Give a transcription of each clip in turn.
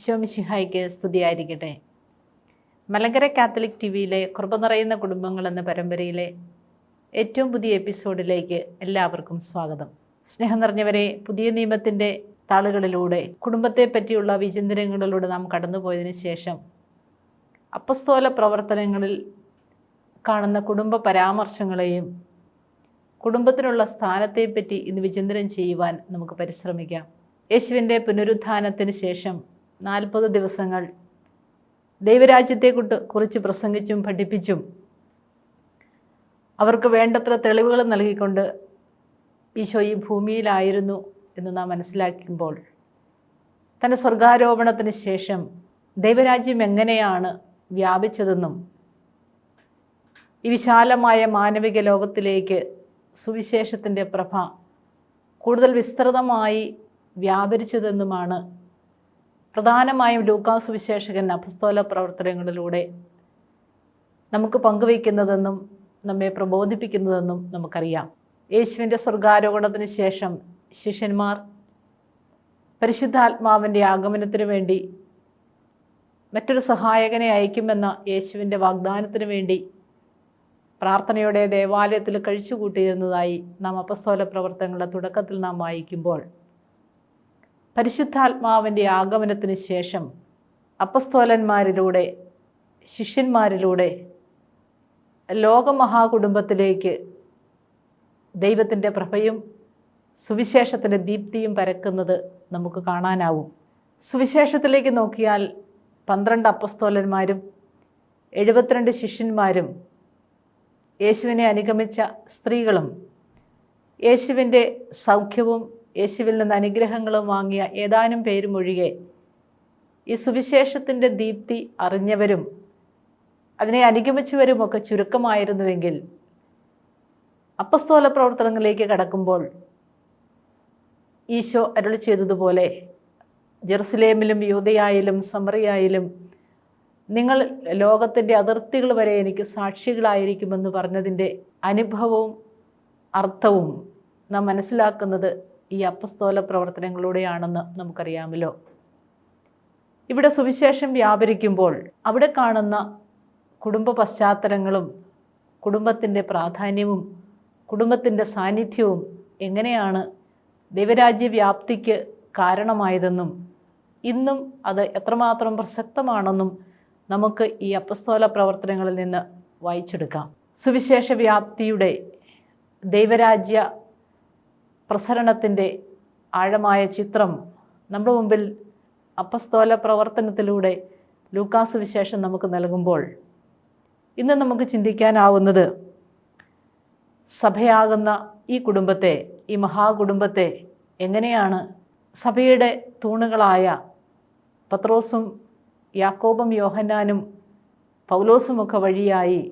ഈശോമിശിഹായിക്ക് സ്തുതിയായിരിക്കട്ടെ. Malankara Catholic T വിയിലെ കൃപ നിറയുന്ന കുടുംബങ്ങൾ എന്ന പരമ്പരയിലെ ഏറ്റവും പുതിയ എപ്പിസോഡിലേക്ക് എല്ലാവർക്കും സ്വാഗതം. സ്നേഹം നിറഞ്ഞവരെ പുതിയ നിയമത്തിന്റെ താളുകളിലൂടെ കുടുംബത്തെ പറ്റിയുള്ള വിചിന്തനങ്ങളിലൂടെ നാം കടന്നുപോയതിനു ശേഷം അപ്പസ്തോല പ്രവർത്തനങ്ങളിൽ കാണുന്ന കുടുംബ പരാമർശങ്ങളെയും കുടുംബത്തിനുള്ള സ്ഥാനത്തെപ്പറ്റി ഇന്ന് വിചിന്തനം ചെയ്യുവാൻ നമുക്ക് പരിശ്രമിക്കാം. യേശുവിന്റെ പുനരുത്ഥാനത്തിന് ശേഷം നാൽപ്പത് ദിവസങ്ങൾ ദൈവരാജ്യത്തെ കുറിച്ച് പ്രസംഗിച്ചും പഠിപ്പിച്ചും അവർക്ക് വേണ്ടത്ര തെളിവുകൾ നൽകിക്കൊണ്ട് ഈശോ ഈ ഭൂമിയിലായിരുന്നു എന്ന് നാം മനസ്സിലാക്കുമ്പോൾ തന്റെ സ്വർഗാരോപണത്തിന് ശേഷം ദൈവരാജ്യം എങ്ങനെയാണ് വ്യാപിച്ചതെന്നും ഈ വിശാലമായ മാനവിക ലോകത്തിലേക്ക് സുവിശേഷത്തിന്റെ പ്രഭ കൂടുതൽ വിസ്തൃതമായി വ്യാപരിച്ചതെന്നുമാണ് പ്രധാനമായും ലൂക്കാസ് വിശേഷകൻ അപസ്തോല പ്രവർത്തനങ്ങളിലൂടെ നമുക്ക് പങ്കുവയ്ക്കുന്നതെന്നും നമ്മെ പ്രബോധിപ്പിക്കുന്നതെന്നും നമുക്കറിയാം. യേശുവിന്റെ സ്വർഗാരോഹണത്തിന് ശേഷം ശിഷ്യന്മാർ പരിശുദ്ധാത്മാവിന്റെ ആഗമനത്തിന് വേണ്ടി മറ്റൊരു സഹായകനെ അയക്കുമെന്ന യേശുവിന്റെ വാഗ്ദാനത്തിന് വേണ്ടി പ്രാർത്ഥനയോടെ ദേവാലയത്തിൽ കഴിച്ചുകൂട്ടിയിരുന്നതായി നാം അപസ്തോല പ്രവർത്തനങ്ങളുടെ തുടക്കത്തിൽ നാം വായിക്കുമ്പോൾ പരിശുദ്ധാത്മാവിന്റെ ആഗമനത്തിന് ശേഷം അപ്പസ്തോലന്മാരിലൂടെ ശിഷ്യന്മാരിലൂടെ ലോകമഹാകുടുംബത്തിലേക്ക് ദൈവത്തിന്റെ പ്രഭയും സുവിശേഷത്തിന്റെ ദീപ്തിയും പരക്കുന്നത് നമുക്ക് കാണാനാവും. സുവിശേഷത്തിലേക്ക് നോക്കിയാൽ പന്ത്രണ്ട് അപ്പസ്തോലന്മാരും എഴുപത്തിരണ്ട് ശിഷ്യന്മാരും യേശുവിനെ അനുഗമിച്ച സ്ത്രീകളും യേശുവിന്റെ സൗഖ്യവും യേശുവിൽ നിന്ന് അനുഗ്രഹങ്ങളും വാങ്ങിയ ഏതാനും പേരുമൊഴികെ ഈ സുവിശേഷത്തിന്റെ ദീപ്തി അറിഞ്ഞവരും അതിനെ അനുഗമിച്ചവരുമൊക്കെ ചുരുക്കമായിരുന്നുവെങ്കിൽ അപ്പസ്തോല പ്രവർത്തനങ്ങളിലേക്ക് കടക്കുമ്പോൾ ഈശോ അരുളി ചെയ്തതുപോലെ ജെറുസലേമിലും യൂതയായാലും സമറിയായാലും നിങ്ങൾ ലോകത്തിന്റെ അതിർത്തികൾ വരെ എനിക്ക് സാക്ഷികളായിരിക്കുമെന്ന് പറഞ്ഞതിന്റെ അനുഭവവും അർത്ഥവും നാം മനസ്സിലാക്കുന്നത് ഈ അപ്പസ്തോല പ്രവർത്തനങ്ങളിലൂടെയാണെന്ന് നമുക്കറിയാമല്ലോ. ഇവിടെ സുവിശേഷം വ്യാപരിക്കുമ്പോൾ അവിടെ കാണുന്ന കുടുംബ പശ്ചാത്തലങ്ങളും കുടുംബത്തിന്റെ പ്രാധാന്യവും കുടുംബത്തിന്റെ സാന്നിധ്യവും എങ്ങനെയാണ് ദൈവരാജ്യ വ്യാപ്തിക്ക് കാരണമായതെന്നും ഇന്നും അത് എത്രമാത്രം പ്രസക്തമാണെന്നും നമുക്ക് ഈ അപ്പസ്തോല പ്രവർത്തനങ്ങളിൽ നിന്ന് വായിച്ചെടുക്കാം. സുവിശേഷ വ്യാപ്തിയുടെ ദൈവരാജ്യ പ്രസരണത്തിന്റെ ആഴമായ ചിത്രം നമ്മുടെ മുമ്പിൽ അപ്പസ്തോല പ്രവർത്തനത്തിലൂടെ ലൂക്കാസ് വിശേഷം നമുക്ക് നൽകുമ്പോൾ ഇന്ന് നമുക്ക് ചിന്തിക്കാനാവുന്നത് സഭയാകുന്ന ഈ കുടുംബത്തെ ഈ മഹാകുടുംബത്തെ എങ്ങനെയാണ് സഭയുടെ തൂണുകളായ പത്രോസും യാക്കോബും യോഹന്നാനും പൗലോസുമൊക്കെ വഴിയായി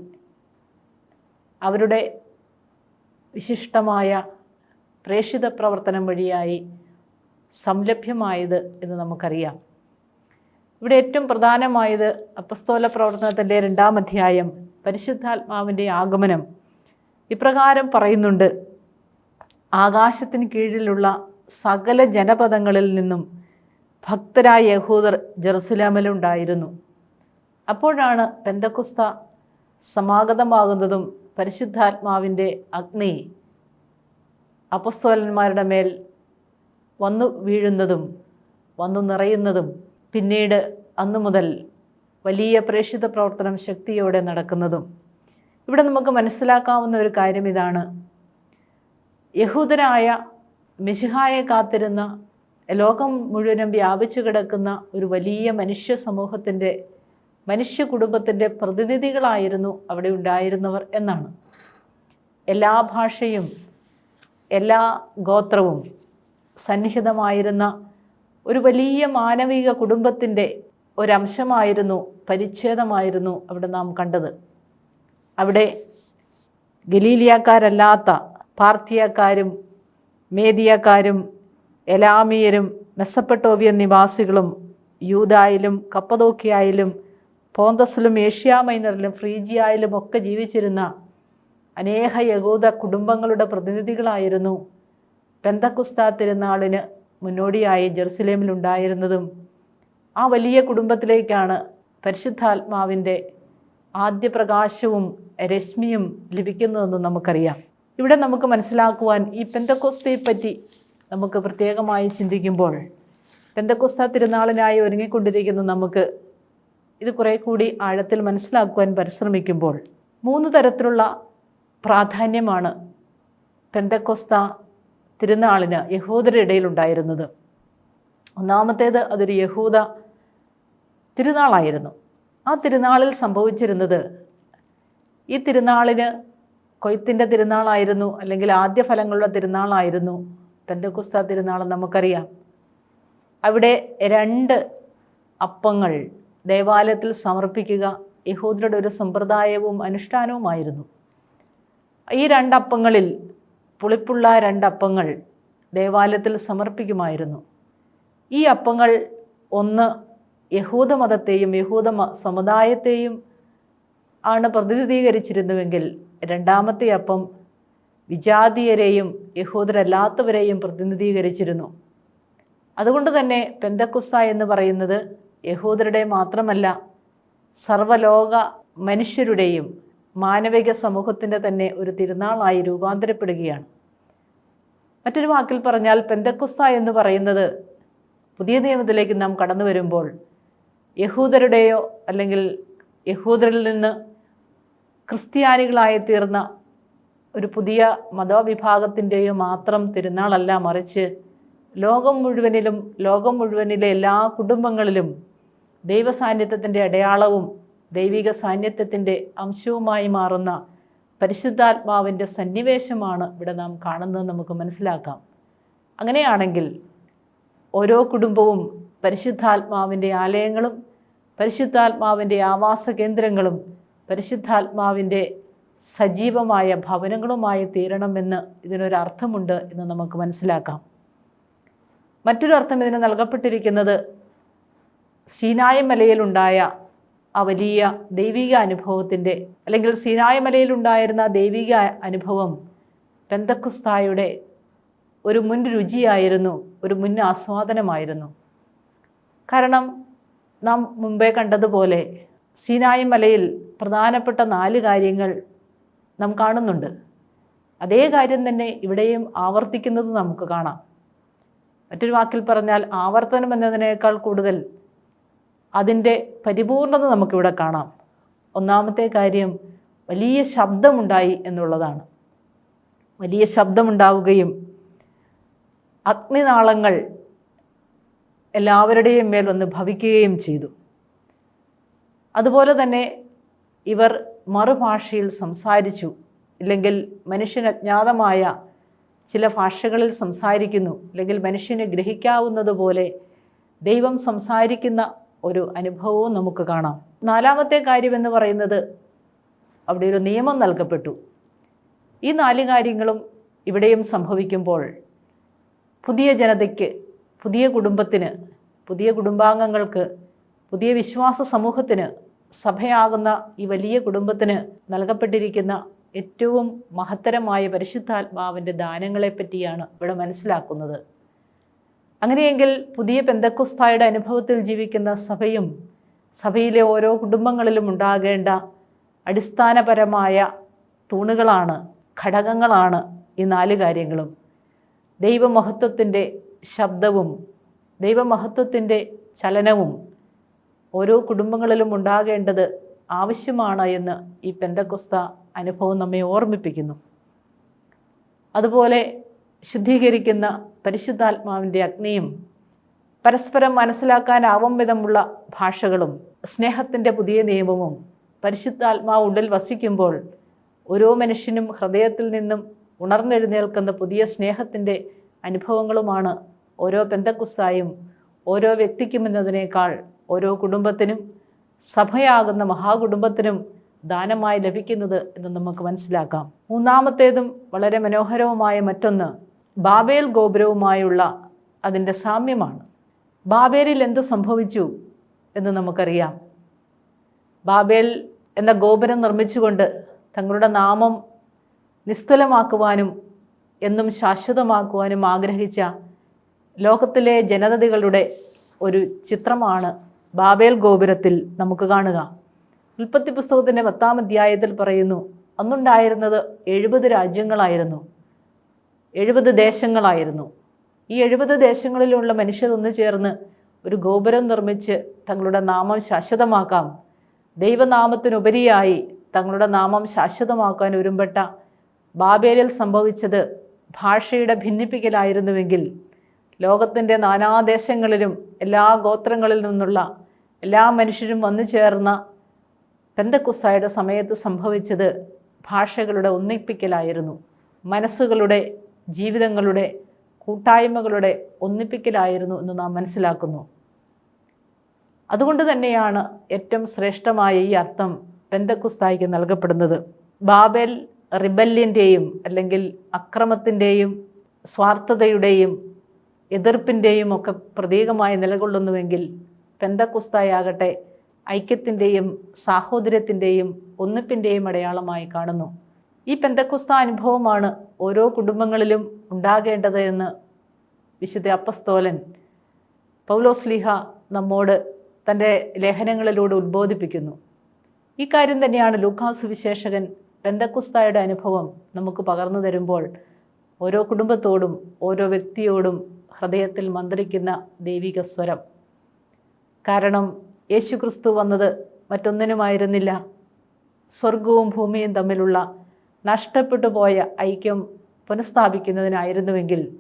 അവരുടെ വിശിഷ്ടമായ പ്രേക്ഷിത പ്രവർത്തനം വഴിയായി സംലഭ്യമായത് എന്ന് നമുക്കറിയാം. ഇവിടെ ഏറ്റവും പ്രധാനമായത് അപ്പസ്തോല പ്രവർത്തനത്തിന്റെ രണ്ടാം അധ്യായം പരിശുദ്ധാത്മാവിന്റെ ആഗമനം. ഇപ്രകാരം പറയുന്നുണ്ട് ആകാശത്തിന് കീഴിലുള്ള സകല ജനപദങ്ങളിൽ നിന്നും ഭക്തരായ യഹൂദർ ജെറുസലാമിലുണ്ടായിരുന്നു. അപ്പോഴാണ് പെന്തക്കുസ്ത സമാഗതമാകുന്നതും പരിശുദ്ധാത്മാവിന്റെ അഗ്നി അപസ്തോലന്മാരുടെ മേൽ വന്നു വീഴുന്നതും വന്നു നിറയുന്നതും പിന്നീട് അന്നു മുതൽ വലിയ പ്രേക്ഷിത പ്രവർത്തനം ശക്തിയോടെ നടക്കുന്നതും. ഇവിടെ നമുക്ക് മനസ്സിലാക്കാവുന്ന ഒരു കാര്യം ഇതാണ്. യഹൂദരായ മിശിഹായെ കാത്തിരുന്ന ലോകം മുഴുവനും വ്യാപിച്ചു കിടക്കുന്ന ഒരു വലിയ മനുഷ്യ സമൂഹത്തിന്റെ മനുഷ്യ കുടുംബത്തിന്റെ പ്രതിനിധികളായിരുന്നു അവിടെ ഉണ്ടായിരുന്നവർ എന്നാണ്. എല്ലാ ഭാഷയും എല്ലാ ഗോത്രവും സന്നിഹിതമായിരുന്ന ഒരു വലിയ മാനവിക കുടുംബത്തിന്റെ ഒരംശമായിരുന്നു പരിച്ഛേദമായിരുന്നു അവിടെ നാം കണ്ടത്. അവിടെ ഗലീലിയക്കാരല്ലാത്ത പാർത്തിയക്കാരും മേദിയക്കാരും എലാമിയരും മെസ്സപ്പെട്ടോവിയൻ നിവാസികളും യൂതായിലും കപ്പതോക്കിയായാലും പോന്തസിലും ഏഷ്യ മൈനറിലും ഫ്രീജിയായാലും ഒക്കെ ജീവിച്ചിരുന്ന അനേക യഹൂദ കുടുംബങ്ങളുടെ പ്രതിനിധികളായിരുന്നു. പെന്തക്കുസ്ത തിരുനാളിന് മുന്നോടിയായി ജെറുസലേമിലുണ്ടായിരുന്നതും ആ വലിയ കുടുംബത്തിലേക്കാണ് പരിശുദ്ധാത്മാവിന്റെ ആദ്യ പ്രകാശവും രശ്മിയും ലഭിക്കുന്നതെന്ന് നമുക്കറിയാം. ഇവിടെ നമുക്ക് മനസ്സിലാക്കുവാൻ ഈ പെന്തക്കോസ്തയെ പറ്റി നമുക്ക് പ്രത്യേകമായി ചിന്തിക്കുമ്പോൾ പെന്തക്കോസ്ത തിരുനാളിനായി ഒരുങ്ങിക്കൊണ്ടിരിക്കുന്ന നമുക്ക് ഇത് കുറേ കൂടി ആഴത്തിൽ മനസ്സിലാക്കുവാൻ പരിശ്രമിക്കുമ്പോൾ മൂന്ന് തരത്തിലുള്ള പ്രാധാന്യമാണ് പെന്തക്കോസ്ത തിരുനാളിന് യഹൂദരുടെ ഇടയിലുണ്ടായിരുന്നത് ഒന്നാമത്തേത് അതൊരു യഹൂദ തിരുനാളായിരുന്നു. ആ തിരുനാളിൽ സംഭവിച്ചിരുന്നത് ഈ തിരുനാളിന് കൊയ്ത്തിന്റെ തിരുനാളായിരുന്നു അല്ലെങ്കിൽ ആദ്യ ഫലങ്ങളുടെ തിരുനാളായിരുന്നു പെന്തക്കുസ്ത തിരുനാൾ നമുക്കറിയാം. അവിടെ രണ്ട് അപ്പങ്ങൾ ദേവാലയത്തിൽ സമർപ്പിക്കുക യഹൂദരുടെ ഒരു സമ്പ്രദായവും അനുഷ്ഠാനവുമായിരുന്നു. ഈ രണ്ടപ്പങ്ങളിൽ പുളിപ്പുള്ള രണ്ടപ്പങ്ങൾ ദേവാലയത്തിൽ സമർപ്പിക്കുമായിരുന്നു. ഈ അപ്പങ്ങൾ ഒന്ന് യഹൂദ മതത്തെയും യഹൂദ സമുദായത്തെയും ആണ് പ്രതിനിധീകരിച്ചിരുന്നുവെങ്കിൽ രണ്ടാമത്തെ അപ്പം വിജാതീയരെയും യഹൂദരല്ലാത്തവരെയും പ്രതിനിധീകരിച്ചിരുന്നു. അതുകൊണ്ട് തന്നെ പെന്തക്കുസ്ത എന്ന് പറയുന്നത് യഹൂദരുടെ മാത്രമല്ല സർവലോക മനുഷ്യരുടെയും മാനവിക സമൂഹത്തിന്റെ തന്നെ ഒരു തിരുനാളായി രൂപാന്തരപ്പെടുകയാണ്. മറ്റൊരു വാക്കിൽ പറഞ്ഞാൽ പെന്തക്കുസ്ത എന്ന് പറയുന്നത് പുതിയ നിയമത്തിലേക്ക് നാം കടന്നു വരുമ്പോൾ യഹൂദരുടെയോ അല്ലെങ്കിൽ യഹൂദരിൽ നിന്ന് ക്രിസ്ത്യാനികളായി തീർന്ന ഒരു പുതിയ മതവിഭാഗത്തിന്റെയോ മാത്രം തിരുനാളല്ല മറിച്ച് ലോകം മുഴുവനിലും ലോകം മുഴുവനിലെ എല്ലാ കുടുംബങ്ങളിലും ദൈവസാന്നിധ്യത്തിന്റെ അടയാളവും ദൈവിക സാന്നിധ്യത്തിന്റെ അംശവുമായി മാറുന്ന പരിശുദ്ധാത്മാവിന്റെ സന്നിവേശമാണ് ഇവിടെ നാം കാണുന്നത് നമുക്ക് മനസ്സിലാക്കാം. അങ്ങനെയാണെങ്കിൽ ഓരോ കുടുംബവും പരിശുദ്ധാത്മാവിന്റെ ആലയങ്ങളും പരിശുദ്ധാത്മാവിന്റെ ആവാസ കേന്ദ്രങ്ങളും പരിശുദ്ധാത്മാവിന്റെ സജീവമായ ഭവനങ്ങളുമായി തീരണമെന്ന് ഇതിനൊരർത്ഥമുണ്ട് എന്ന് നമുക്ക് മനസ്സിലാക്കാം. മറ്റൊരർത്ഥം ഇതിന് നൽകപ്പെട്ടിരിക്കുന്നത് സീനായ മലയിലുണ്ടായ ആ വലിയ ദൈവിക അനുഭവത്തിന്റെ അല്ലെങ്കിൽ സീനായ മലയിലുണ്ടായിരുന്ന ആ ദൈവിക അനുഭവം പെന്തക്കുസ്തായുടെ ഒരു മുൻ രുചിയായിരുന്നു ഒരു മുൻ ആസ്വാദനമായിരുന്നു. കാരണം നാം മുമ്പേ കണ്ടതുപോലെ സീനായി മലയിൽ പ്രധാനപ്പെട്ട നാല് കാര്യങ്ങൾ നാം കാണുന്നുണ്ട്. അതേ കാര്യം തന്നെ ഇവിടെയും ആവർത്തിക്കുന്നത് നമുക്ക് കാണാം. മറ്റൊരു വാക്കിൽ പറഞ്ഞാൽ ആവർത്തനം എന്നതിനേക്കാൾ കൂടുതൽ അതിന്റെ പരിപൂർണത നമുക്കിവിടെ കാണാം. ഒന്നാമത്തെ കാര്യം വലിയ ശബ്ദമുണ്ടായി എന്നുള്ളതാണ്. വലിയ ശബ്ദമുണ്ടാവുകയും അഗ്നിനാളങ്ങൾ എല്ലാവരുടെയും മേൽ വന്ന് ഭവിക്കുകയും ചെയ്തു. അതുപോലെ തന്നെ ഇവർ മറുഭാഷയിൽ സംസാരിച്ചു. ഇല്ലെങ്കിൽ മനുഷ്യന് അജ്ഞാതമായ ചില ഭാഷകളിൽ സംസാരിക്കുന്നു. അല്ലെങ്കിൽ മനുഷ്യന് ഗ്രഹിക്കാവുന്നതുപോലെ ദൈവം സംസാരിക്കുന്ന ഒരു അനുഭവവും നമുക്ക് കാണാം. നാലാമത്തെ കാര്യമെന്ന് പറയുന്നത് അവിടെ ഒരു നിയമം നൽകപ്പെട്ടു. ഈ നാല് കാര്യങ്ങളും ഇവിടെയും സംഭവിക്കുമ്പോൾ പുതിയ ജനതയ്ക്ക് പുതിയ കുടുംബത്തിന് പുതിയ കുടുംബാംഗങ്ങൾക്ക് പുതിയ വിശ്വാസ സമൂഹത്തിന് സഭയാകുന്ന ഈ വലിയ കുടുംബത്തിന് നൽകപ്പെട്ടിരിക്കുന്ന ഏറ്റവും മഹത്തരമായ പരിശുദ്ധാത്മാവിന്റെ ദാനങ്ങളെപ്പറ്റിയാണ് ഇവിടെ മനസ്സിലാക്കുന്നത്. അങ്ങനെയെങ്കിൽ പുതിയ പെന്തക്കുസ്തായുടെ അനുഭവത്തിൽ ജീവിക്കുന്ന സഭയും സഭയിലെ ഓരോ കുടുംബങ്ങളിലും ഉണ്ടാകേണ്ട അടിസ്ഥാനപരമായ തൂണുകളാണ് ഘടകങ്ങളാണ് ഈ നാല് കാര്യങ്ങളും. ദൈവമഹത്വത്തിന്റെ ശബ്ദവും ദൈവമഹത്വത്തിന്റെ ചലനവും ഓരോ കുടുംബങ്ങളിലും ഉണ്ടാകേണ്ടത് ആവശ്യമാണ് എന്ന് ഈ പെന്തക്കുസ്ത അനുഭവം നമ്മെ ഓർമ്മിപ്പിക്കുന്നു. അതുപോലെ ശുദ്ധീകരിക്കുന്ന പരിശുദ്ധാത്മാവിന്റെ അഗ്നിയും പരസ്പരം മനസ്സിലാക്കാനാവും വിധമുള്ള ഭാഷകളും സ്നേഹത്തിന്റെ പുതിയ നിയമവും പരിശുദ്ധാത്മാവ് ഉള്ളിൽ വസിക്കുമ്പോൾ ഓരോ മനുഷ്യനും ഹൃദയത്തിൽ നിന്നും ഉണർന്നെഴുന്നേൽക്കുന്ന പുതിയ സ്നേഹത്തിന്റെ അനുഭവങ്ങളുമാണ് ഓരോ പെന്തക്കുസ്തായും ഓരോ വ്യക്തിക്കും എന്നതിനേക്കാൾ ഓരോ കുടുംബത്തിനും സഭയാകുന്ന മഹാകുടുംബത്തിനും ദാനമായി ലഭിക്കുന്നത് എന്ന് നമുക്ക് മനസ്സിലാക്കാം. മൂന്നാമത്തേതും വളരെ മനോഹരവുമായ മറ്റൊന്ന് ബാബേൽ ഗോപുരവുമായുള്ള അതിന്റെ സാമ്യമാണ്. ബാബേലിൽ എന്ത് സംഭവിച്ചു എന്ന് നമുക്കറിയാം. ബാബേൽ എന്ന ഗോപുരം നിർമ്മിച്ചുകൊണ്ട് തങ്ങളുടെ നാമം നിസ്തുലമാക്കുവാനും എന്നും ശാശ്വതമാക്കുവാനും ആഗ്രഹിച്ച ലോകത്തിലെ ജനതകളുടെ ഒരു ചിത്രമാണ് ബാബേൽ ഗോപുരത്തിൽ നമുക്ക് കാണുക. ഉൽപ്പത്തി പുസ്തകത്തിന്റെ പത്താം അധ്യായത്തിൽ പറയുന്നു അന്നുണ്ടായിരുന്നത് എഴുപത് രാജ്യങ്ങളായിരുന്നു. എഴുപത് ദേശങ്ങളായിരുന്നു. ഈ എഴുപത് ദേശങ്ങളിലുള്ള മനുഷ്യർ ഒന്നു ചേർന്ന് ഒരു ഗോപുരം നിർമ്മിച്ച് തങ്ങളുടെ നാമം ശാശ്വതമാക്കാം. ദൈവനാമത്തിനുപരിയായി തങ്ങളുടെ നാമം ശാശ്വതമാക്കാൻ ഒരുമ്പെട്ട ബാബേലിൽ സംഭവിച്ചത് ഭാഷയുടെ ഭിന്നിപ്പിക്കലായിരുന്നുവെങ്കിൽ ലോകത്തിന്റെ നാനാദേശങ്ങളിലും എല്ലാ ഗോത്രങ്ങളിൽ നിന്നുള്ള എല്ലാ മനുഷ്യരും വന്നു ചേർന്ന പെന്തക്കുസായുടെ സമയത്ത് സംഭവിച്ചത് ഭാഷകളുടെ ഒന്നിപ്പിക്കലായിരുന്നു. മനസ്സുകളുടെ ജീവിതങ്ങളുടെ കൂട്ടായ്മകളുടെ ഒന്നിപ്പിക്കലായിരുന്നു എന്ന് നാം മനസ്സിലാക്കുന്നു. അതുകൊണ്ട് തന്നെയാണ് ഏറ്റവും ശ്രേഷ്ഠമായ ഈ അർത്ഥം പെന്തക്കുസ്തായിക്ക് നൽകപ്പെടുന്നത്. ബാബൽ റിബല്യന്റെയും അല്ലെങ്കിൽ അക്രമത്തിന്റെയും സ്വാർത്ഥതയുടെയും എതിർപ്പിന്റെയും ഒക്കെ പ്രതീകമായി നിലകൊള്ളുന്നുവെങ്കിൽ പെന്തക്കുസ്തായാകട്ടെ ഐക്യത്തിന്റെയും സാഹോദര്യത്തിന്റെയും ഒന്നിപ്പിന്റെയും അടയാളമായി കാണുന്നു. ഈ പെന്തക്കുസ്ത അനുഭവമാണ് ഓരോ കുടുംബങ്ങളിലും ഉണ്ടാകേണ്ടത് എന്ന് വിശുദ്ധ അപ്പസ്തോലൻ പൗലോസ്ലിഹ നമ്മോട് തന്റെ ലേഖനങ്ങളിലൂടെ ഉദ്ബോധിപ്പിക്കുന്നു ഈ കാര്യം തന്നെയാണ് ലൂക്കാസ് സുവിശേഷകൻ പെന്തക്കുസ്തായുടെ അനുഭവം നമുക്ക് പകർന്നു തരുമ്പോൾ ഓരോ കുടുംബത്തോടും ഓരോ വ്യക്തിയോടും ഹൃദയത്തിൽ മന്ത്രിക്കുന്ന ദൈവിക സ്വരം. കാരണം യേശുക്രിസ്തു വന്നത് മറ്റൊന്നിനുമായിരുന്നില്ല. സ്വർഗവും ഭൂമിയും തമ്മിലുള്ള നഷ്ടപ്പെട്ടു പോയ ഐക്യം പുനഃസ്ഥാപിക്കുന്നതിനായിരുന്നുവെങ്കിൽ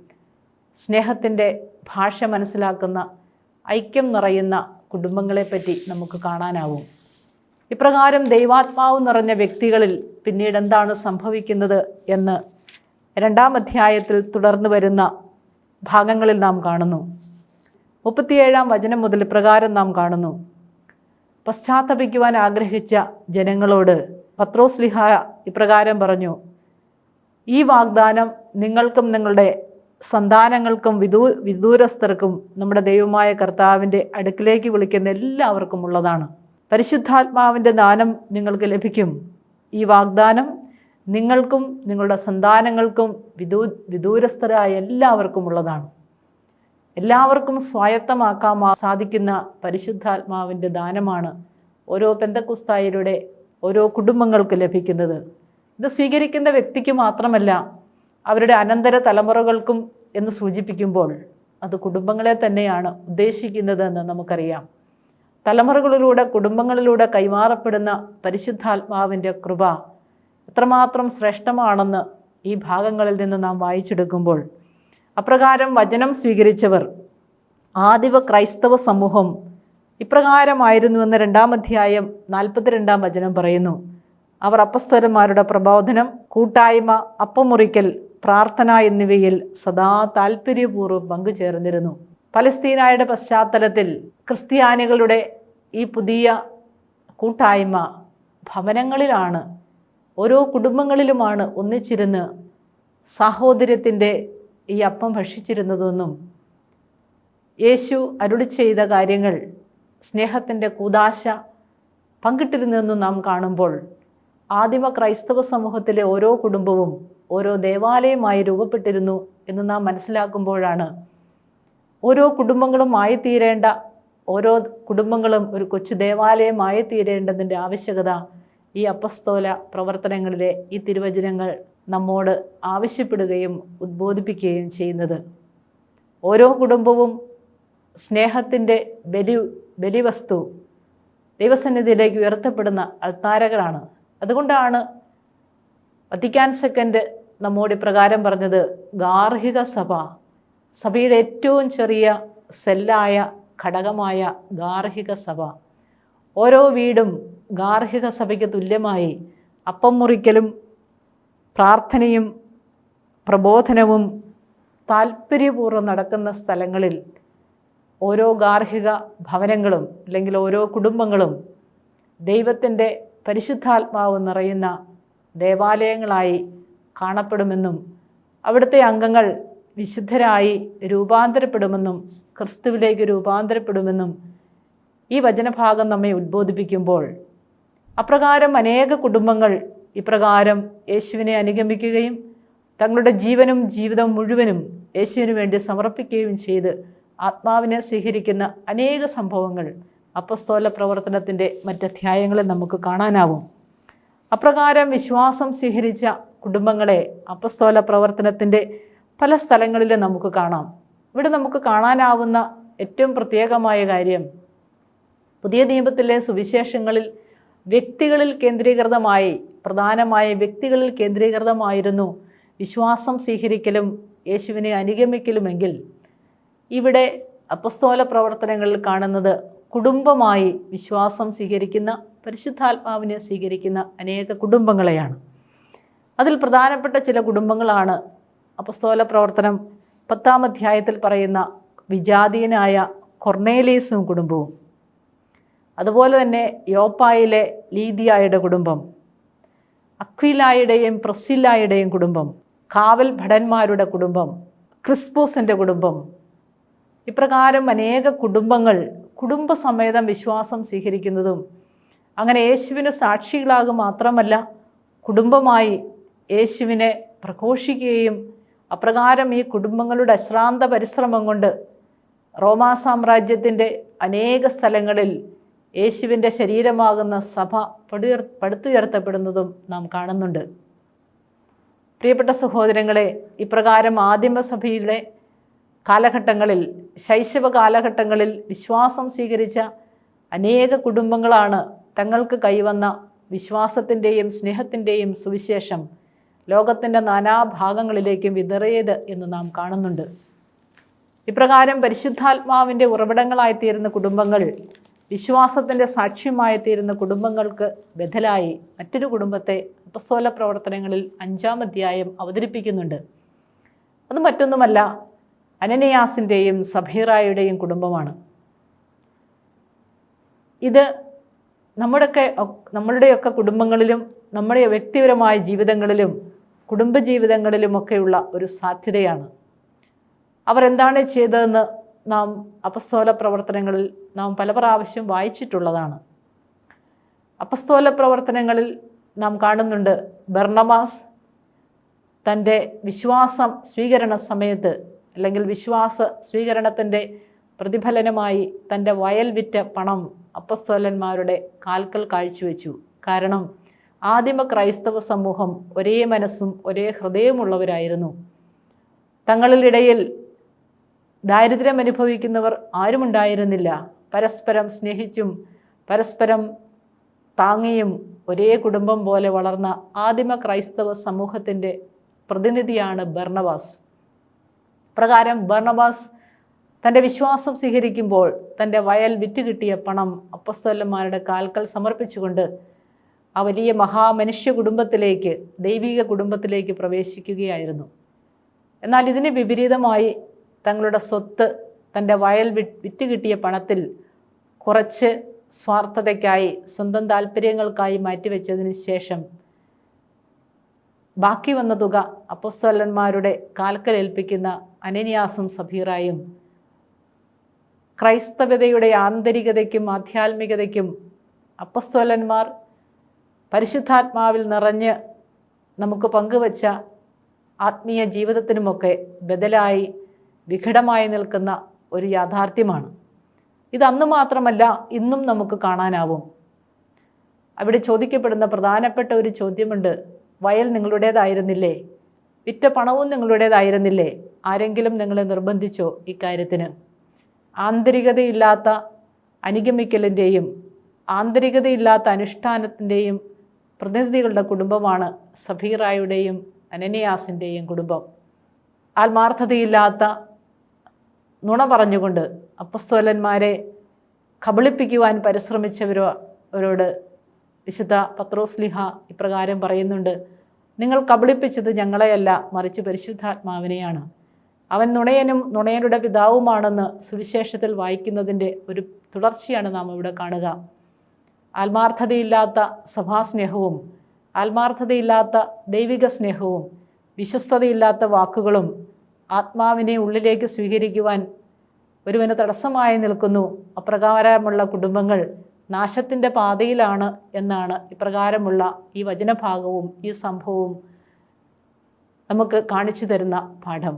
സ്നേഹത്തിന്റെ ഭാഷ മനസ്സിലാക്കുന്ന ഐക്യം നിറയുന്ന കുടുംബങ്ങളെപ്പറ്റി നമുക്ക് കാണാനാവും. ഇപ്രകാരം ദൈവാത്മാവ് നിറഞ്ഞ വ്യക്തികളിൽ പിന്നീട് എന്താണ് സംഭവിക്കുന്നത് എന്ന് രണ്ടാം അധ്യായത്തിൽ തുടർന്ന് വരുന്ന ഭാഗങ്ങളിൽ നാം കാണുന്നു. മുപ്പത്തിയേഴാം വചനം മുതൽ ഇപ്രകാരം നാം കാണുന്നു. പശ്ചാത്തപിക്കുവാൻ ആഗ്രഹിച്ച ജനങ്ങളോട് പത്രോസ്ലിഹ ഇപ്രകാരം പറഞ്ഞു ഈ വാഗ്ദാനം നിങ്ങൾക്കും നിങ്ങളുടെ സന്താനങ്ങൾക്കും വിദൂ വിദൂരസ്ഥർക്കും നമ്മുടെ ദൈവമായ കർത്താവിന്റെ അടുക്കിലേക്ക് വിളിക്കുന്ന എല്ലാവർക്കും ഉള്ളതാണ്. പരിശുദ്ധാത്മാവിന്റെ ദാനം നിങ്ങൾക്ക് ലഭിക്കും. ഈ വാഗ്ദാനം നിങ്ങൾക്കും നിങ്ങളുടെ സന്താനങ്ങൾക്കും വിദൂ വിദൂരസ്ഥരായ എല്ലാവർക്കും ഉള്ളതാണ്. എല്ലാവർക്കും സ്വായത്തമാക്കാൻ സാധിക്കുന്ന പരിശുദ്ധാത്മാവിന്റെ ദാനമാണ് ഓരോ പെന്തക്കുസ്തായരുടെ ഓരോ കുടുംബങ്ങൾക്ക് ലഭിക്കുന്നത്. ഇത് സ്വീകരിക്കുന്ന വ്യക്തിക്ക് മാത്രമല്ല അവരുടെ അനന്തര തലമുറകൾക്കും എന്ന് സൂചിപ്പിക്കുമ്പോൾ അത് കുടുംബങ്ങളെ തന്നെയാണ് ഉദ്ദേശിക്കുന്നതെന്ന് നമുക്കറിയാം. തലമുറകളിലൂടെ കുടുംബങ്ങളിലൂടെ കൈമാറപ്പെടുന്ന പരിശുദ്ധാത്മാവിന്റെ കൃപ എത്രമാത്രം ശ്രേഷ്ഠമാണെന്ന് ഈ ഭാഗങ്ങളിൽ നിന്ന് നാം വായിച്ചെടുക്കുമ്പോൾ അപ്രകാരം വചനം സ്വീകരിച്ചവർ ആദിവ ക്രൈസ്തവ സമൂഹം ഇപ്രകാരമായിരുന്നുവെന്ന് രണ്ടാം അധ്യായം നാൽപ്പത്തിരണ്ടാം വചനം പറയുന്നു. അവർ അപ്പസ്തരന്മാരുടെ പ്രബോധനം കൂട്ടായ്മ അപ്പമുറിക്കൽ പ്രാർത്ഥന എന്നിവയിൽ സദാ താല്പര്യപൂർവം പങ്കുചേർന്നിരുന്നു. പലസ്തീനായുടെ പശ്ചാത്തലത്തിൽ ക്രിസ്ത്യാനികളുടെ ഈ പുതിയ കൂട്ടായ്മ ഭവനങ്ങളിലാണ്. ഓരോ കുടുംബങ്ങളിലുമാണ് ഒന്നിച്ചിരുന്ന് സാഹോദര്യത്തിന്റെ ഈ അപ്പം ഭക്ഷിച്ചിരുന്നതെന്നും യേശു അരുളി ചെയ്ത കാര്യങ്ങൾ സ്നേഹത്തിന്റെ കൂതാശ പങ്കിട്ടിരുന്നെന്ന് നാം കാണുമ്പോൾ ആദിമ ക്രൈസ്തവ സമൂഹത്തിലെ ഓരോ കുടുംബവും ഓരോ ദേവാലയമായി രൂപപ്പെട്ടിരുന്നു എന്ന് നാം മനസ്സിലാക്കുമ്പോഴാണ് ഓരോ കുടുംബങ്ങളും ആയിത്തീരേണ്ട ഓരോ കുടുംബങ്ങളും ഒരു കൊച്ചു ദേവാലയമായി തീരേണ്ടതിന്റെ ആവശ്യകത ഈ അപ്പസ്തോല പ്രവർത്തനങ്ങളിലെ ഈ തിരുവചനങ്ങൾ നമ്മോട് ആവശ്യപ്പെടുകയും ഉദ്ബോധിപ്പിക്കുകയും ചെയ്യുന്നത്. ഓരോ കുടുംബവും സ്നേഹത്തിന്റെ ബലി ബലിവസ്തു ദൈവസന്നിധിയിലേക്ക് ഉയർത്തപ്പെടുന്ന അൾത്താരകളാണ്. അതുകൊണ്ടാണ് വത്തിക്കാൻ സെക്കൻഡ് നമ്മോട് പ്രകാരം പറഞ്ഞത് ഗാർഹിക സഭ. സഭയുടെ ഏറ്റവും ചെറിയ സെല്ലായ ഘടകമായ ഗാർഹിക സഭ. ഓരോ വീടും ഗാർഹിക സഭയ്ക്ക് തുല്യമായി അപ്പം മുറിക്കലും പ്രാർത്ഥനയും പ്രബോധനവും താല്പര്യപൂർവം നടക്കുന്ന സ്ഥലങ്ങളിൽ ഓരോ ഗാർഹിക ഭവനങ്ങളും അല്ലെങ്കിൽ ഓരോ കുടുംബങ്ങളും ദൈവത്തിന്റെ പരിശുദ്ധാത്മാവ് നിറയുന്ന ദേവാലയങ്ങളായി കാണപ്പെടുമെന്നും അവിടുത്തെ അംഗങ്ങൾ വിശുദ്ധരായി രൂപാന്തരപ്പെടുമെന്നും ക്രിസ്തുവിലേക്ക് രൂപാന്തരപ്പെടുമെന്നും ഈ വചനഭാഗം നമ്മെ ഉദ്ബോധിപ്പിക്കുമ്പോൾ അപ്രകാരം അനേക കുടുംബങ്ങൾ ഇപ്രകാരം യേശുവിനെ അനുഗമിക്കുകയും തങ്ങളുടെ ജീവനും ജീവിതം മുഴുവനും യേശുവിന് വേണ്ടി സമർപ്പിക്കുകയും ചെയ്ത് ആത്മാവിനെ സ്വീകരിക്കുന്ന അനേക സംഭവങ്ങൾ അപ്പസ്തോല പ്രവർത്തനത്തിന്റെ മറ്റധ്യായങ്ങളിൽ നമുക്ക് കാണാനാവും. അപ്രകാരം വിശ്വാസം സ്വീകരിച്ച കുടുംബങ്ങളെ അപ്പസ്തോല പ്രവർത്തനത്തിന്റെ പല സ്ഥലങ്ങളിലും നമുക്ക് കാണാം. ഇവിടെ നമുക്ക് കാണാനാവുന്ന ഏറ്റവും പ്രത്യേകമായ കാര്യം പുതിയ നിയമത്തിലെ സുവിശേഷങ്ങളിൽ വ്യക്തികളിൽ കേന്ദ്രീകൃതമായി പ്രധാനമായ വ്യക്തികളിൽ കേന്ദ്രീകൃതമായിരുന്നു വിശ്വാസം സ്വീകരിക്കലും യേശുവിനെ അനുഗമിക്കലുമെങ്കിൽ. ഇവിടെ അപ്പസ്തോല പ്രവർത്തനങ്ങളിൽ കാണുന്നത് കുടുംബമായി വിശ്വാസം സ്വീകരിക്കുന്ന പരിശുദ്ധാത്മാവിനെ സ്വീകരിക്കുന്ന അനേക കുടുംബങ്ങളെയാണ്. അതിൽ പ്രധാനപ്പെട്ട ചില കുടുംബങ്ങളാണ് അപ്പസ്തോല പ്രവർത്തനം പത്താം അധ്യായത്തിൽ പറയുന്ന വിജാതീയനായ കൊർണേലീസും കുടുംബവും. അതുപോലെ തന്നെ യോപ്പായിലെ ലീതിയായുടെ കുടുംബം അക്വിലായുടെയും പ്രസില്ലായുടെയും കുടുംബം കാവൽ ഭടന്മാരുടെ കുടുംബം ക്രിസ്പൂസിന്റെ കുടുംബം ഇപ്രകാരം അനേക കുടുംബങ്ങൾ കുടുംബസമേതം വിശ്വാസം സ്വീകരിക്കുന്നതും അങ്ങനെ യേശുവിന് സാക്ഷികളാകുക മാത്രമല്ല കുടുംബമായി യേശുവിനെ പ്രഘോഷിക്കുകയും അപ്രകാരം ഈ കുടുംബങ്ങളുടെ അശ്രാന്ത പരിശ്രമം കൊണ്ട് റോമാ സാമ്രാജ്യത്തിന്റെ അനേക സ്ഥലങ്ങളിൽ യേശുവിന്റെ ശരീരമാകുന്ന സഭ പടുയർ പടുത്തുയർത്തപ്പെടുന്നതും നാം കാണുന്നുണ്ട്. പ്രിയപ്പെട്ട സഹോദരങ്ങളെ ഇപ്രകാരം ആദിമസഭയുടെ കാലഘട്ടങ്ങളിൽ ശൈശവ കാലഘട്ടങ്ങളിൽ വിശ്വാസം സ്വീകരിച്ച അനേക കുടുംബങ്ങളാണ് തങ്ങൾക്ക് കൈവന്ന വിശ്വാസത്തിന്റെയും സ്നേഹത്തിന്റെയും സുവിശേഷം ലോകത്തിന്റെ നാനാഭാഗങ്ങളിലേക്കും വിതറിയത് എന്ന് നാം കാണുന്നുണ്ട്. ഇപ്രകാരം പരിശുദ്ധാത്മാവിന്റെ ഉറവിടങ്ങളായിത്തീരുന്ന കുടുംബങ്ങൾ വിശ്വാസത്തിന്റെ സാക്ഷ്യമായിത്തീരുന്ന കുടുംബങ്ങൾക്ക് ബദലായി മറ്റൊരു കുടുംബത്തെ അപ്പസ്തോല പ്രവർത്തനങ്ങളിൽ അഞ്ചാം അധ്യായം അവതരിപ്പിക്കുന്നുണ്ട്. അത് മറ്റൊന്നുമല്ല അനനയാസിന്റെയും സഭീറായുടെയും കുടുംബമാണ്. ഇത് നമ്മുടെയൊക്കെ നമ്മളുടെയൊക്കെ കുടുംബങ്ങളിലും നമ്മുടെ വ്യക്തിപരമായ ജീവിതങ്ങളിലും കുടുംബജീവിതങ്ങളിലുമൊക്കെയുള്ള ഒരു സാധ്യതയാണ്. അവർ എന്താണ് ചെയ്തതെന്ന് നാം അപസ്തോല പ്രവർത്തനങ്ങളിൽ നാം പല പ്രാവശ്യം വായിച്ചിട്ടുള്ളതാണ്. അപസ്തോല പ്രവർത്തനങ്ങളിൽ നാം കാണുന്നുണ്ട് ബർണമാസ് തന്റെ വിശ്വാസം സ്വീകരണ സമയത്ത് അല്ലെങ്കിൽ വിശ്വാസ സ്വീകരണത്തിന്റെ പ്രതിഫലനമായി തന്റെ വയൽ വിറ്റ പണം അപ്പസ്തോലന്മാരുടെ കാൽക്കൽ കാഴ്ചവെച്ചു. കാരണം ആദിമ ക്രൈസ്തവ സമൂഹം ഒരേ മനസ്സും ഒരേ ഹൃദയമുള്ളവരായിരുന്നു. തങ്ങളിലിടയിൽ ദാരിദ്ര്യം അനുഭവിക്കുന്നവർ ആരുമുണ്ടായിരുന്നില്ല പരസ്പരം സ്നേഹിച്ചും പരസ്പരം താങ്ങിയും ഒരേ കുടുംബം പോലെ വളർന്ന ആദിമ ക്രൈസ്തവ സമൂഹത്തിന്റെ പ്രതിനിധിയാണ് ബർണവാസ് പ്രകാരം ബർണബാസ് തന്റെ വിശ്വാസം സ്വീകരിക്കുമ്പോൾ തന്റെ വയൽ വിറ്റുകിട്ടിയ പണം അപ്പസ്തോലന്മാരുടെ കാൽക്കൽ സമർപ്പിച്ചുകൊണ്ട് ആ വലിയ മഹാമനുഷ്യ കുടുംബത്തിലേക്ക് ദൈവിക കുടുംബത്തിലേക്ക് പ്രവേശിക്കുകയായിരുന്നു. എന്നാൽ ഇതിന് വിപരീതമായി തങ്ങളുടെ സ്വത്ത് തന്റെ വയൽ വിറ്റുകിട്ടിയ വിറ്റ് കിട്ടിയ പണത്തിൽ കുറച്ച് സ്വാർത്ഥതയ്ക്കായി സ്വന്തം താല്പര്യങ്ങൾക്കായി മാറ്റിവെച്ചതിന് ശേഷം ബാക്കി വന്ന തുക അപ്പസ്തോലന്മാരുടെ കാൽക്കലേൽപ്പിക്കുന്ന അനന്യാസും സഭീറായും ക്രൈസ്തവതയുടെ ആന്തരികതയ്ക്കും ആധ്യാത്മികതയ്ക്കും അപ്പസ്തോലന്മാർ പരിശുദ്ധാത്മാവിൽ നിറഞ്ഞ് നമുക്ക് പങ്കുവച്ച ആത്മീയ ജീവിതത്തിനുമൊക്കെ ബദലായി വിഘടമായി നിൽക്കുന്ന ഒരു യാഥാർത്ഥ്യമാണ്. ഇത് അന്ന് മാത്രമല്ല ഇന്നും നമുക്ക് കാണാനാവും. അവിടെ ചോദിക്കപ്പെടുന്ന പ്രധാനപ്പെട്ട ഒരു ചോദ്യമുണ്ട്. വയൽ നിങ്ങളുടേതായിരുന്നില്ലേ? വിറ്റ പണവും നിങ്ങളുടേതായിരുന്നില്ലേ? ആരെങ്കിലും നിങ്ങളെ നിർബന്ധിച്ചോ ഇക്കാര്യത്തിന്? ആന്തരികതയില്ലാത്ത അനുഗമിക്കലിന്റെയും ആന്തരികതയില്ലാത്ത അനുഷ്ഠാനത്തിന്റെയും പ്രതിനിധികളുടെ കുടുംബമാണ് സഫീറായുടെയും അനനിയാസിന്റെയും കുടുംബം. ആത്മാർത്ഥതയില്ലാത്ത നുണ പറഞ്ഞുകൊണ്ട് അപ്പസ്തോലന്മാരെ കബളിപ്പിക്കുവാൻ പരിശ്രമിച്ചവരോ അവരോട് വിശുദ്ധ പത്രോസ്ലിഹ ഇപ്രകാരം പറയുന്നുണ്ട് നിങ്ങൾ കബളിപ്പിച്ചത് ഞങ്ങളെയല്ല മറിച്ച് പരിശുദ്ധാത്മാവിനെയാണ്. അവൻ നുണയനും നുണയനുടെ പിതാവുമാണെന്ന് സുവിശേഷത്തിൽ വായിക്കുന്നതിന്റെ ഒരു തുടർച്ചയാണ് നാം ഇവിടെ കാണുക. ആത്മാർത്ഥതയില്ലാത്ത സഭാസ്നേഹവും ആത്മാർത്ഥതയില്ലാത്ത ദൈവിക സ്നേഹവും വിശ്വസ്തതയില്ലാത്ത വാക്കുകളും ആത്മാവിനെ ഉള്ളിലേക്ക് സ്വീകരിക്കുവാൻ ഒരുവന് തടസ്സമായി നിൽക്കുന്നു. അപ്രകാരമുള്ള കുടുംബങ്ങൾ നാശത്തിന്റെ പാതയിലാണ് എന്നാണ് ഇപ്രകാരമുള്ള ഈ വചനഭാഗവും ഈ സംഭവവും നമുക്ക് കാണിച്ചു തരുന്ന പാഠം.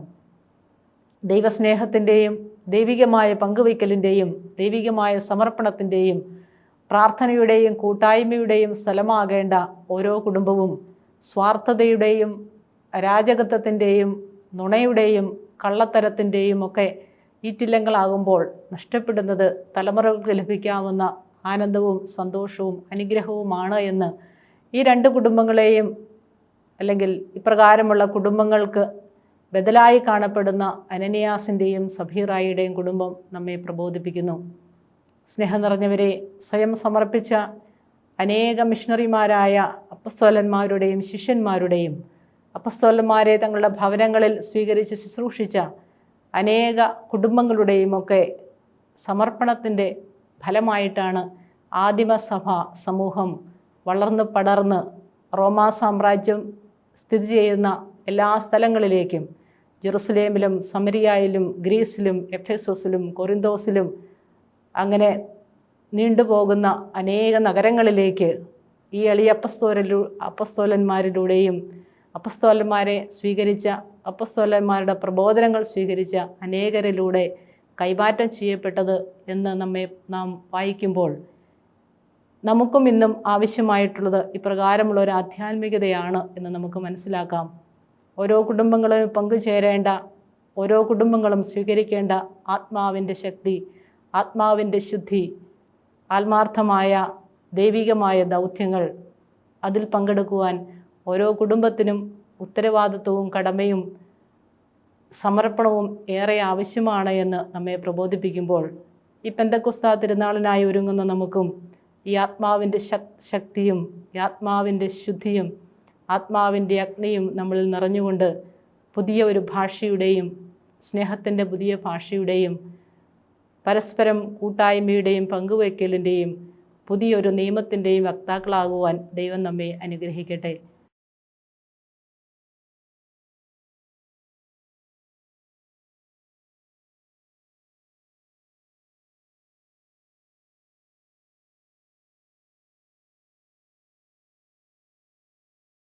ദൈവസ്നേഹത്തിന്റെയും ദൈവികമായ പങ്കുവയ്ക്കലിന്റെയും ദൈവികമായ സമർപ്പണത്തിന്റെയും പ്രാർത്ഥനയുടെയും കൂട്ടായ്മയുടെയും സ്ഥലമാകേണ്ട ഓരോ കുടുംബവും സ്വാർത്ഥതയുടെയും അരാജകത്വത്തിന്റെയും നുണയുടെയും കള്ളത്തരത്തിന്റെയും ഒക്കെ ഈറ്റില്ലങ്ങളാകുമ്പോൾ നഷ്ടപ്പെടുന്നത് തലമുറകൾക്ക് ലഭിക്കാവുന്ന ആനന്ദവും സന്തോഷവും അനുഗ്രഹവുമാണ് എന്ന് ഈ രണ്ട് കുടുംബങ്ങളെയും അല്ലെങ്കിൽ ഇപ്രകാരമുള്ള കുടുംബങ്ങൾക്ക് ബദലായി കാണപ്പെടുന്ന അനനിയാസിന്റെയും സഭീറായിയുടെയും കുടുംബം നമ്മെ പ്രബോധിപ്പിക്കുന്നു. സ്നേഹം നിറഞ്ഞവരെ സ്വയം സമർപ്പിച്ച അനേക മിഷണറിമാരായ അപ്പസ്തോലന്മാരുടെയും ശിഷ്യന്മാരുടെയും അപ്പസ്തോലന്മാരെ തങ്ങളുടെ ഭവനങ്ങളിൽ സ്വീകരിച്ച് ശുശ്രൂഷിച്ച അനേക കുടുംബങ്ങളുടെയും ഒക്കെ സമർപ്പണത്തിന്റെ ഫലമായിട്ടാണ് ആദിമസഭ സമൂഹം വളർന്ന് പടർന്ന് റോമാ സാമ്രാജ്യം സ്ഥിതി ചെയ്യുന്ന എല്ലാ സ്ഥലങ്ങളിലേക്കും ജെറുസലേമിലും സമരിയായിലും ഗ്രീസിലും എഫേസോസിലും കൊറിന്തോസിലും അങ്ങനെ നീണ്ടുപോകുന്ന അനേക നഗരങ്ങളിലേക്ക് ഈ എളിയ അപ്പസ്തോലു അപ്പസ്തോലന്മാരിലൂടെയും അപ്പസ്തോലന്മാരെ സ്വീകരിച്ച അപ്പസ്തോലന്മാരുടെ പ്രബോധനങ്ങൾ സ്വീകരിച്ച അനേകരിലൂടെ കൈമാറ്റം ചെയ്യപ്പെട്ടത് എന്ന് നമ്മെ നാം വായിക്കുമ്പോൾ നമുക്കും ഇന്നും ആവശ്യമായിട്ടുള്ളത് ഇപ്രകാരമുള്ള ഒരു ആധ്യാത്മികതയാണ് എന്ന് നമുക്ക് മനസ്സിലാക്കാം. ഓരോ കുടുംബങ്ങളും പങ്കുചേരേണ്ട ഓരോ കുടുംബങ്ങളും സ്വീകരിക്കേണ്ട ആത്മാവിന്റെ ശക്തി ആത്മാവിന്റെ ശുദ്ധി ആത്മാർത്ഥമായ ദൈവികമായ ദൗത്യങ്ങൾ അതിൽ പങ്കെടുക്കുവാൻ ഓരോ കുടുംബത്തിനും ഉത്തരവാദിത്വവും കടമയും സമർപ്പണവും ഏറെ ആവശ്യമാണ് എന്ന് നമ്മെ പ്രബോധിപ്പിക്കുമ്പോൾ ഈ പെന്തക്കുസ്ത തിരുനാളിനായി ഒരുങ്ങുന്ന നമുക്കും ഈ ആത്മാവിന്റെ ശക്തിയും ഈ ആത്മാവിന്റെ ശുദ്ധിയും ആത്മാവിന്റെ അഗ്നിയും നമ്മളിൽ നിറഞ്ഞുകൊണ്ട് പുതിയ ഒരു ഭാഷയുടെയും സ്നേഹത്തിന്റെ പുതിയ ഭാഷയുടെയും പരസ്പരം കൂട്ടായ്മയുടെയും പങ്കുവയ്ക്കലിന്റെയും പുതിയൊരു നിയമത്തിന്റെയും വക്താക്കളാകുവാൻ ദൈവം നമ്മെ അനുഗ്രഹിക്കട്ടെ.